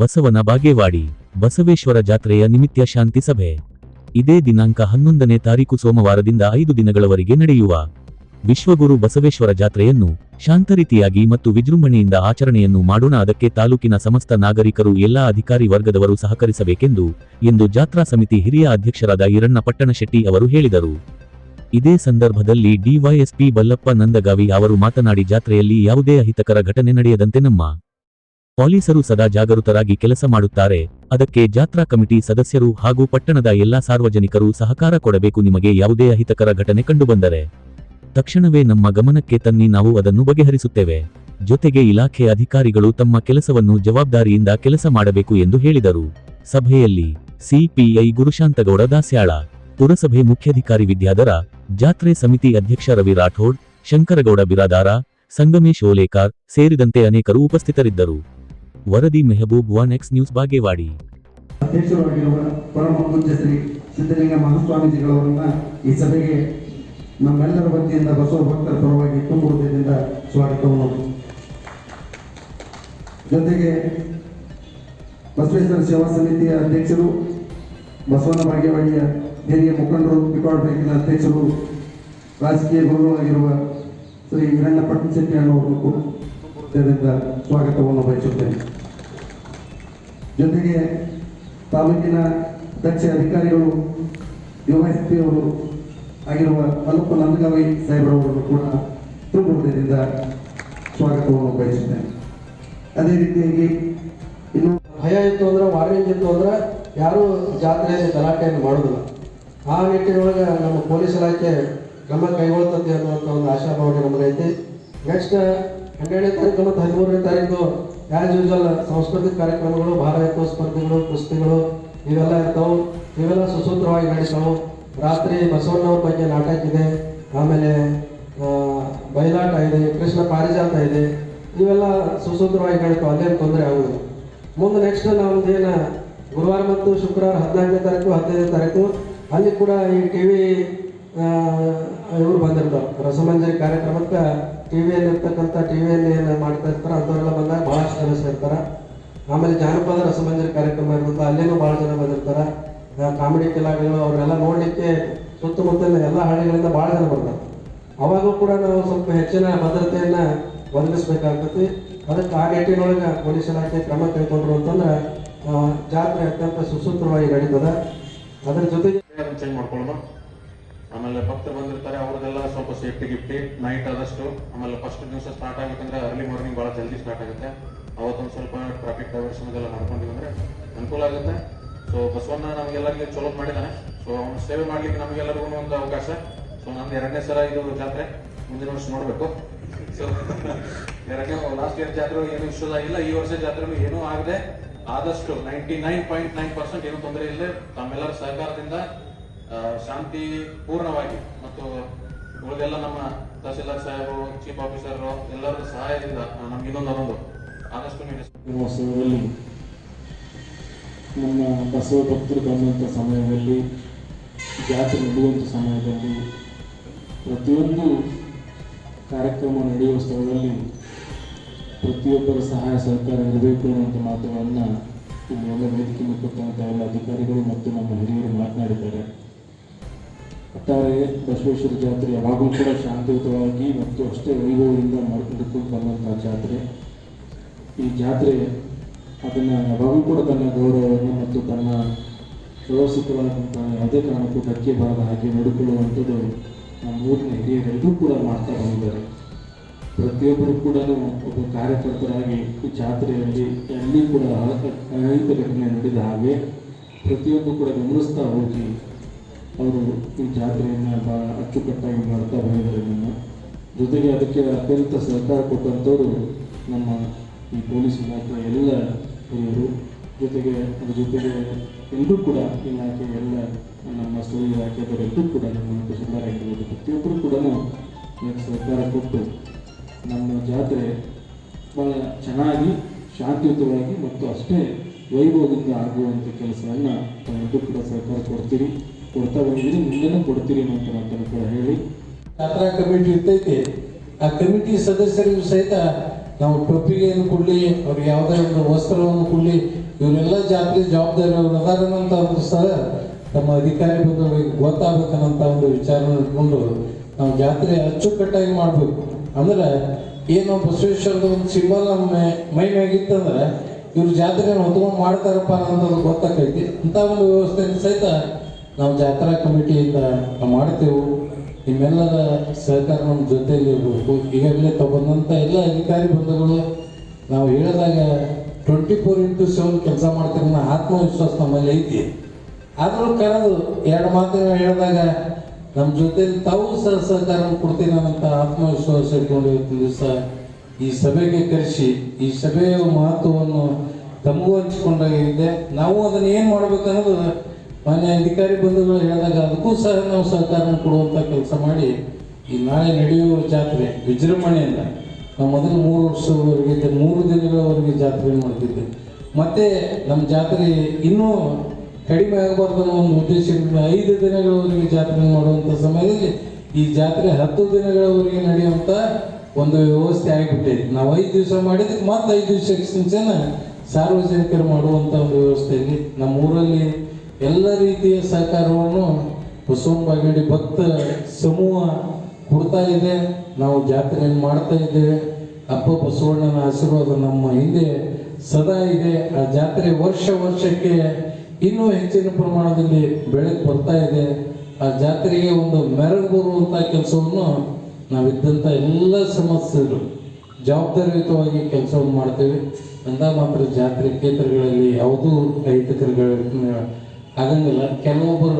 ಬಸವನ ಬಾಗೇವಾಡಿ, ಬಸವೇಶ್ವರ ಜಾತ್ರೆಯ ನಿಮಿತ್ತ ಶಾಂತಿ ಸಭೆ. ಇದೇ ದಿನಾಂಕ ಹನ್ನೊಂದನೇ ತಾರೀಕು ಸೋಮವಾರದಿಂದ ಐದು ದಿನಗಳವರೆಗೆ ನಡೆಯುವ ವಿಶ್ವಗುರು ಬಸವೇಶ್ವರ ಜಾತ್ರೆಯನ್ನು ಶಾಂತರೀತಿಯಾಗಿ ಮತ್ತು ವಿಜೃಂಭಣೆಯಿಂದ ಆಚರಣೆಯನ್ನು ಮಾಡೋಣ. ಅದಕ್ಕೆ ತಾಲೂಕಿನ ಸಮಸ್ತ ನಾಗರಿಕರು, ಎಲ್ಲಾ ಅಧಿಕಾರಿ ವರ್ಗದವರು ಸಹಕರಿಸಬೇಕೆಂದು ಎಂದು ಜಾತ್ರಾ ಸಮಿತಿ ಹಿರಿಯ ಅಧ್ಯಕ್ಷರಾದ ಈರಣ್ಣ ಪಟ್ಟಣಶೆಟ್ಟಿ ಅವರು ಹೇಳಿದರು. ಇದೇ ಸಂದರ್ಭದಲ್ಲಿ ಡಿವೈಎಸ್ಪಿ ಬಲ್ಲಪ್ಪ ನಂದಗಾವಿ ಅವರು ಮಾತನಾಡಿ, ಜಾತ್ರೆಯಲ್ಲಿ ಯಾವುದೇ ಅಹಿತಕರ ಘಟನೆ ನಡೆಯದಂತೆ ನಮ್ಮ ಪೊಲೀಸರು ಸದಾ ಜಾಗೃತರಾಗಿ ಕೆಲಸ ಮಾಡುತ್ತಾರೆ. ಅದಕ್ಕೆ ಜಾತ್ರಾ ಕಮಿಟಿ ಸದಸ್ಯರು ಹಾಗೂ ಪಟ್ಟಣದ ಎಲ್ಲಾ ಸಾರ್ವಜನಿಕರು ಸಹಕಾರ ಕೊಡಬೇಕು. ನಿಮಗೆ ಯಾವುದೇ ಅಹಿತಕರ ಘಟನೆ ಕಂಡುಬಂದರೆ ತಕ್ಷಣವೇ ನಮ್ಮ ಗಮನಕ್ಕೆ ತನ್ನಿ. ನಾವು ಅದನ್ನು ಬಗೆಹರಿಸುತ್ತೇವೆ. ಜೊತೆಗೆ ಇಲಾಖೆ ಅಧಿಕಾರಿಗಳು ತಮ್ಮ ಕೆಲಸವನ್ನು ಜವಾಬ್ದಾರಿಯಿಂದ ಕೆಲಸ ಮಾಡಬೇಕು ಎಂದು ಹೇಳಿದರು. ಸಭೆಯಲ್ಲಿ ಸಿಪಿಐ ಗುರುಶಾಂತಗೌಡ ದಾಸ್ಯಾಳ, ಪುರಸಭೆ ಮುಖ್ಯಾಧಿಕಾರಿ ವಿದ್ಯಾಧರ, ಜಾತ್ರೆ ಸಮಿತಿ ಅಧ್ಯಕ್ಷ ರವಿ ರಾಠೋಡ್, ಶಂಕರಗೌಡ ಬಿರಾದಾರ, ಸಂಗಮೇಶ್ ಓಲೇಕಾರ್ ಸೇರಿದಂತೆ ಅನೇಕರು ಉಪಸ್ಥಿತರಿದ್ದರು. ವರದಿ Mehboob one X news Bagewadi. ಅಧ್ಯಕ್ಷರಾಗಿರುವ ಪರಮ ಪೂಜ್ಯ ಶ್ರೀ ಸಿದ್ದಲಿಂಗ ಮಹಾಸ್ವಾಮೀಜಿಗಳವರನ್ನ ಈ ಸಭೆಗೆ ನಮ್ಮೆಲ್ಲರ ವತಿಯಿಂದ ಬಸವ ಭಕ್ತರ ಪರವಾಗಿ ತುಂಬ ಹೃದಯದಿಂದ ಸ್ವಾಗತವನ್ನು. ಜೊತೆಗೆ ಬಸವೇಶ್ವರ ಸೇವಾ ಸಮಿತಿಯ ಅಧ್ಯಕ್ಷರು, ಬಸವನ ಭಾಗ್ಯವಾಡಿಯ ಹಿರಿಯ ಮುಖಂಡರು ಪಿಕಾಡ್ ಬ್ಯಾಂಕಿನ ಅಧ್ಯಕ್ಷರು, ರಾಜಕೀಯ ಗುರುಗಳಾಗಿರುವ ಶ್ರೀ ವೀರಣ್ಣ ಪಟ್ಟಣಶೆಟ್ಟಿ ಅನ್ನೋರು ಹೃದಯದಿಂದ ಸ್ವಾಗತವನ್ನು ಬಯಸುತ್ತೇನೆ. ಜೊತೆಗೆ ತಾಲೂಕಿನ ದಕ್ಷ ಅಧಿಕಾರಿಗಳು, ಯುವಎಸ್ಪಿ ಅವರು ಆಗಿರುವ ಮಲ್ಲಪ್ಪ ನಂದಗಾವಿ ಸಾಹೇಬರವರನ್ನು ಕೂಡ ತುಂಬ ಹೃದಯದಿಂದ ಸ್ವಾಗತವನ್ನು ಬಯಸುತ್ತೇನೆ. ಅದೇ ರೀತಿಯಾಗಿ ಇನ್ನು ಭಯ ಇತ್ತು ಅಂದ್ರೆ ವಾರ್ನಿಂಗ್ ಇತ್ತು ಅಂದ್ರೆ ಯಾರೂ ಜಾತ್ರೆಯಲ್ಲಿ ಗಲಾಟೆಯನ್ನು ಮಾಡೋದಿಲ್ಲ. ಆ ನಿಟ್ಟಿನೊಳಗೆ ನಮ್ಮ ಪೊಲೀಸ್ ಇಲಾಖೆ ಕ್ರಮ ಕೈಗೊಳ್ಳುತ್ತದೆ ಅನ್ನುವಂಥ ಒಂದು ಆಶಾಭಾವನೆ ನಮಗೈತಿ. ನೆಕ್ಸ್ಟ್ ಹನ್ನೆರಡನೇ ತಾರೀಕು ಮತ್ತು ಹದಿಮೂರನೇ ತಾರೀಕು ಆ್ಯಸ್ ಯೂಶಲ್ ಸಾಂಸ್ಕೃತಿಕ ಕಾರ್ಯಕ್ರಮಗಳು ಭಾರತೀಯ ಸ್ಪರ್ಧೆಗಳು, ಕುಸ್ತಿಗಳು, ಇವೆಲ್ಲ ಇರ್ತಾವೆ. ಇವೆಲ್ಲ ಸುಸೂತ್ರವಾಗಿ ನಡೆಸ್ತಾವೆ ರಾತ್ರಿ ಬಸವಣ್ಣವ್ರ ಬಗ್ಗೆ ನಾಟಕ ಇದೆ. ಆಮೇಲೆ ಬಯಲಾಟ ಇದೆ, ಕೃಷ್ಣ ಪಾರಿಜಾತ ಇದೆ. ಇವೆಲ್ಲ ಸುಸೂತ್ರವಾಗಿ ನಡೀತಾವೆ. ಅಲ್ಲೇನು ತೊಂದರೆ ಆಗೋದು ಮುಂದೆ ನೆಕ್ಸ್ಟ್ ನಮ್ದೇನ ಗುರುವಾರ ಮತ್ತು ಶುಕ್ರವಾರ ಹದಿನಾಲ್ಕನೇ ತಾರೀಕು, ಹದಿನೈದನೇ ತಾರೀಕು, ಅಲ್ಲಿ ಕೂಡ ಈ ಟಿ ವಿ ಇವರು ಬಂದಿರ್ತಾರೆ. ರಸಮಂಜರಿ ಕಾರ್ಯಕ್ರಮಕ್ಕೆ ಟಿ ವಿಯಲ್ಲಿ ಇರ್ತಕ್ಕಂಥ ಟಿ ಏನು ಮಾಡ್ತಾ ಇರ್ತಾರೆ ಅಂಥವರೆಲ್ಲ ಬಂದಾಗ ಭಾಳಷ್ಟು ಜನ ಸೇರ್ತಾರೆ. ಆಮೇಲೆ ಜಾನಪದ ರಸಮಂಜರಿ ಕಾರ್ಯಕ್ರಮ ಇರುತ್ತೆ ಅಲ್ಲೇನೂ ಭಾಳ ಜನ ಬಂದಿರ್ತಾರೆ. ಕಾಮಿಡಿ ಕಲಾಗಳು ಅವರೆಲ್ಲ ನೋಡಲಿಕ್ಕೆ ಸುತ್ತಮುತ್ತಲಿನ ಎಲ್ಲ ಹಳ್ಳಿಗಳಿಂದ ಭಾಳ ಜನ ಬರ್ತಾರೆ. ಅವಾಗೂ ಕೂಡ ನಾವು ಸ್ವಲ್ಪ ಹೆಚ್ಚಿನ ಭದ್ರತೆಯನ್ನು ಒದಗಿಸ್ಬೇಕಾಗ್ತೈತಿ ಅದಕ್ಕೆ ಆ ನಿಟ್ಟಿನೊಳಗೆ ಪೊಲೀಸ್ ಇಲಾಖೆ ಕ್ರಮ ಕೈಗೊಂಡ್ರು ಅಂತಂದ್ರೆ ಜಾತ್ರೆ ಅತ್ಯಂತ ಸುಸೂತ್ರವಾಗಿ ನಡೀತದೆ. ಅದರ ಜೊತೆಗೆ ಚೇಂಜ್ ಮಾಡ್ಕೊಳ್ಳೋಣ ಆಮೇಲೆ ಭಕ್ತರು ಬಂದಿರ್ತಾರೆ, ಅವ್ರದ್ದೆಲ್ಲ ಸ್ವಲ್ಪ ಸೇಫ್ಟಿ ಗಿಫ್ಟಿ ನೈಟ್ ಆದಷ್ಟು ಆಮೇಲೆ ಫಸ್ಟ್ ದಿವಸ ಸ್ಟಾರ್ಟ್ ಆಗಬೇಕಂದ್ರೆ ಅರ್ಲಿ ಮಾರ್ನಿಂಗ್ ಭಾಳ ಜಲ್ದಿ ಸ್ಟಾರ್ಟ್ ಆಗುತ್ತೆ. ಅವತ್ತೊಂದು ಸ್ವಲ್ಪ ಟ್ರಾಫಿಕ್ ಡೈವರ್ಷನ್ ಎಲ್ಲ ಮಾಡ್ಕೊಂಡಿವಿ ಅಂದ್ರೆ ಅನುಕೂಲ ಆಗುತ್ತೆ. ಸೊ ಬಸವಣ್ಣ ನಮಗೆಲ್ಲರಿಗೆ ಚಲೋ ಮಾಡಿದ್ದಾನೆ ಸೊ ಅವನ ಸೇವೆ ಮಾಡ್ಲಿಕ್ಕೆ ನಮಗೆಲ್ಲರಿಗೂ ಒಂದು ಅವಕಾಶ. ಸೊ ನಂದು ಎರಡನೇ ಸಲ ಇದು ಜಾತ್ರೆ ಮುಂದಿನ ವರ್ಷ ನೋಡಬೇಕು. ಸೊ ಎರಡನೇ ಲಾಸ್ಟ್ ಇಯರ್ ಜಾತ್ರೆ ಏನು ಇಶ್ಯೂಸ್ ಇಲ್ಲ. ಈ ವರ್ಷ ಜಾತ್ರೆ ಏನೂ ಆಗದೆ ಆದಷ್ಟು ninety nine point nine percent ಏನು ತೊಂದರೆ ಇಲ್ಲ ತಮ್ಮೆಲ್ಲರ ಸಹಕಾರದಿಂದ ಶಾಂತಿ ಪೂರ್ಣವಾಗಿ ಮತ್ತು ಉಳಿದೆಲ್ಲ ನಮ್ಮ ತಹಸೀಲ್ದಾರ್ ಸಾಹೇಬರು ಚೀಫ್ ಆಫೀಸರ್ ಎಲ್ಲರ ಸಹಾಯದಿಂದ ನಮ್ಗೆ ಇನ್ನೊಂದು ಅನ್ನೋದು ಆದಷ್ಟು ಮಹೋತ್ಸವದಲ್ಲಿ ನಮ್ಮ ಬಸವ ಭಕ್ತರು ಬಂದಂಥ ಸಮಯದಲ್ಲಿ, ಜಾತ್ರೆ ನಡೆಯುವಂಥ ಸಮಯದಲ್ಲಿ ಪ್ರತಿಯೊಂದು ಕಾರ್ಯಕ್ರಮ ನಡೆಯುವ ಸ್ಥಳದಲ್ಲಿ ಪ್ರತಿಯೊಬ್ಬರ ಸಹಾಯ ಸಹಕಾರ ಇರಬೇಕು ಅನ್ನುವಂಥ ಮಾತುಗಳನ್ನು ಇಲ್ಲಿ ಎಲ್ಲ ವೇದಿಕೆ ಮುಖಾಂತರ ಎಲ್ಲ ಅಧಿಕಾರಿಗಳು ಮತ್ತು ನಮ್ಮ ಹಿರಿಯರು ಮಾತನಾಡಿದ್ದಾರೆ. ಒಟ್ಟಾರೆ ಬಸವೇಶ್ವರ ಜಾತ್ರೆ ಯಾವಾಗಲೂ ಕೂಡ ಶಾಂತಿಯುತವಾಗಿ ಮತ್ತು ಅಷ್ಟೇ ವೈಭವದಿಂದ ಮಾಡಿಕೊಂಡು ಬಂದಂಥ ಜಾತ್ರೆ. ಈ ಜಾತ್ರೆ ಅದನ್ನು ಯಾವಾಗಲೂ ಕೂಡ ತನ್ನ ಗೌರವವನ್ನು ಮತ್ತು ತನ್ನ ವ್ಯವಸ್ಥಿತವಾದಂಥ ಯಾವುದೇ ಕಾರಣಕ್ಕೂ ಧಕ್ಕೆ ಬಾರದ ಹಾಗೆ ನೋಡಿಕೊಳ್ಳುವಂಥದ್ದು ನಮ್ಮ ಊರಿನ ಹಿರಿಯರೆಲ್ಲರೂ ಕೂಡ ಮಾಡ್ತಾ ಬಂದಿದ್ದಾರೆ. ಪ್ರತಿಯೊಬ್ಬರು ಕೂಡ ಒಬ್ಬ ಕಾರ್ಯಕರ್ತರಾಗಿ ಈ ಜಾತ್ರೆಯಲ್ಲಿ ಎಲ್ಲಿ ಕೂಡ ಅಹಿತ ಘಟನೆ ನಡೆದ ಹಾಗೆ ಪ್ರತಿಯೊಬ್ಬರು ಕೂಡ ಗಮನಿಸ್ತಾ ಹೋಗಿ ಅವರು ಈ ಜಾತ್ರೆಯನ್ನು ಭಾಳ ಅಚ್ಚುಕಟ್ಟಾಗಿ ಮಾಡ್ತಾ ಬಂದಿದ್ದಾರೆ ನಮ್ಮ ಜೊತೆಗೆ ಅದಕ್ಕೆ ಅತ್ಯಂತ ಸಹಕಾರ ಕೊಟ್ಟಂಥವರು ನಮ್ಮ ಈ ಪೊಲೀಸ್ ಇಲಾಖೆಯ ಎಲ್ಲ ಹಿರಿಯರು. ಜೊತೆಗೆ ಅದ್ರ ಜೊತೆಗೆ ಎಲ್ಲರೂ ಕೂಡ ಇಲಾಖೆ ಎಲ್ಲ ನಮ್ಮ ಸ್ಥಳೀಯ ಇಲಾಖೆಯವರೆಲ್ಲರೂ ಕೂಡ ನಮ್ಮ ತಹಸೀಲ್ದಾರ್ ಆಗಿರ್ಬೋದು, ಪ್ರತಿಯೊಬ್ಬರು ಕೂಡ ಸಹಕಾರ ಕೊಟ್ಟು ನಮ್ಮ ಜಾತ್ರೆ ಭಾಳ ಚೆನ್ನಾಗಿ, ಶಾಂತಿಯುತವಾಗಿ ಮತ್ತು ಅಷ್ಟೇ ವೈಭವದಿಂದ ಆಗುವಂಥ ಕೆಲಸವನ್ನು ತಾವೆಲ್ಲರೂ ಕೂಡ ಸಹಕಾರ ಕೊಡ್ತೀರಿ. ಕೊಡ್ತಾ ಬಂದಿರಿ ಮುಂದೆನೂ ಕೊಡ್ತೀರಿ ಅಂತ ಕೂಡ ಹೇಳಿ. ಯಾತ್ರಾ ಕಮಿಟಿ ಇರ್ತೈತಿ. ಆ ಕಮಿಟಿ ಸದಸ್ಯರಿಗೂ ಸಹಿತ ನಾವು ಟೊಪ್ಪಿಗೆಯನ್ನು ಕೊಡಲಿ ಅವ್ರಿಗೆ ಯಾವುದೇ ಒಂದು ವಸ್ತ್ರವನ್ನು ಕೊಡಲಿ, ಇವರೆಲ್ಲ ಜಾತ್ರೆ ಜವಾಬ್ದಾರಿ ಅವರು ಅದಾರನಂತ ಒಂದು ಸಹ ತಮ್ಮ ಅಧಿಕಾರಿ ಬಂದವರಿಗೆ ಒಂದು ವಿಚಾರ ಇಟ್ಕೊಂಡು ನಾವು ಜಾತ್ರೆ ಅಚ್ಚುಕಟ್ಟಾಗಿ ಮಾಡಬೇಕು. ಅಂದ್ರೆ ಏನು ಬಸವೇಶ್ವರದ ಒಂದು ಸಿಂಬಲ್ ನಮ್ಮ ಮೈ- ಮ್ಯಾಗಿತ್ತಂದ್ರೆ ಇವ್ರು ಜಾತ್ರೆ ಹೊತ್ಕೊಂಡು ಮಾಡ್ತಾರಪ್ಪ ಅನ್ನೋದು ಗೊತ್ತಾಕೈತಿ ಇಂಥ ಒಂದು ವ್ಯವಸ್ಥೆಯನ್ನು ಸಹಿತ ನಾವು ಜಾತ್ರಾ ಕಮಿಟಿಯಿಂದ ಮಾಡ್ತೇವೆ. ನಿಮ್ಮೆಲ್ಲರ ಸಹಕಾರ ನಮ್ಮ ಜೊತೆಯಲ್ಲಿ ಇರಬೇಕು. ಈಗಾಗಲೇ ತಗೊಂಡಂಥ ಎಲ್ಲ ಅಧಿಕಾರಿ ಬಂಧುಗಳು, ನಾವು ಹೇಳಿದಾಗ ಟ್ವೆಂಟಿ ಫೋರ್ ಇಂಟು ಸೆವೆನ್ ಕೆಲಸ ಅನ್ನೋ ಆತ್ಮವಿಶ್ವಾಸ ನಮ್ಮಲ್ಲಿ ಐತಿ. ಆದರೂ ಕರೆದು ಎರಡು ಮಾತುಗಳು ಹೇಳಿದಾಗ ನಮ್ಮ ಜೊತೆಲಿ ತಾವು ಸಹ ಸಹಕಾರ ಕೊಡ್ತೀನಿ ಅನ್ನೋಂಥ ಆತ್ಮವಿಶ್ವಾಸ ಇಟ್ಕೊಂಡು ಇವತ್ತಿನ ದಿವಸ ಈ ಸಭೆಗೆ ಕರೆಸಿ, ಈ ಸಭೆಯ ಮಹತ್ವವನ್ನು ತಮಗೂ ಹಂಚಿಕೊಂಡಾಗಿದೆ ನಾವು ಅದನ್ನು ಏನು ಮಾಡ್ಬೇಕನ್ನೋದು ಮಾನ್ಯ ಅಧಿಕಾರಿ ಬಂಧುಗಳು ಹೇಳಿದಾಗ ಅದಕ್ಕೂ ಸಹ ನಾವು ಸಹಕಾರ ಕೊಡುವಂಥ ಕೆಲಸ ಮಾಡಿ ಈ ನಾಳೆ ನಡೆಯುವ ಜಾತ್ರೆ ವಿಜೃಂಭಣೆಯಿಂದ ನಾವು ಮೊದಲು ಮೂರು ವರ್ಷದವರೆಗೆ ಮೂರು ದಿನಗಳವರೆಗೆ ಜಾತ್ರೆ ಮಾಡ್ತಿದ್ದೆ. ಮತ್ತೆ ನಮ್ಮ ಜಾತ್ರೆ ಇನ್ನೂ ಕಡಿಮೆ ಆಗಬಾರ್ದು ಅನ್ನೋ ಒಂದು ಉದ್ದೇಶದಿಂದ ಐದು ದಿನಗಳವರೆಗೆ ಜಾತ್ರೆ ಮಾಡುವಂಥ ಸಮಯದಲ್ಲಿ ಈ ಜಾತ್ರೆ ಹತ್ತು ದಿನಗಳವರೆಗೆ ನಡೆಯುವಂಥ ಒಂದು ವ್ಯವಸ್ಥೆ ಆಗಿಬಿಟ್ಟಿದೆ. ನಾವು ಐದು ದಿವಸ ಮಾಡಿದ್ದಕ್ಕೆ ಮತ್ತೆ ಐದು ದಿವಸ ಸಾರ್ವಜನಿಕರು ಮಾಡುವಂಥ ಒಂದು ವ್ಯವಸ್ಥೆಯಲ್ಲಿ ನಮ್ಮ ಊರಲ್ಲಿ ಎಲ್ಲ ರೀತಿಯ ಸಹಕಾರವನ್ನು ಬಸವನ ಬಾಗೇಡಿ ಭಕ್ತ ಸಮೂಹ ಕೊಡ್ತಾ ಇದೆ. ನಾವು ಜಾತ್ರೆಯನ್ನು ಮಾಡ್ತಾ ಇದ್ದೇವೆ. ಅಪ್ಪ ಬಸವಣ್ಣನ ಆಶೀರ್ವಾದ ನಮ್ಮ ಹಿಂದೆ ಸದಾ ಇದೆ. ಆ ಜಾತ್ರೆ ವರ್ಷ ವರ್ಷಕ್ಕೆ ಇನ್ನೂ ಹೆಚ್ಚಿನ ಪ್ರಮಾಣದಲ್ಲಿ ಬೆಳಕು ಬರ್ತಾ ಇದೆ. ಆ ಜಾತ್ರೆಗೆ ಒಂದು ಮೆರಗು ಬರುವಂಥ ಕೆಲಸವನ್ನು ನಾವಿದ್ದಂಥ ಎಲ್ಲ ಸಮಸ್ಯೆಗಳು ಜವಾಬ್ದಾರಿಯುತವಾಗಿ ಕೆಲಸವನ್ನು ಮಾಡ್ತೇವೆ. ಅಂದ ಮಾತ್ರ ಜಾತ್ರೆ ಕ್ಷೇತ್ರಗಳಲ್ಲಿ ಯಾವುದೂ ಅಹಿತಕರಗಳು ಆಗಂಗಿಲ್ಲ ಕೆಲವೊಬ್ಬರು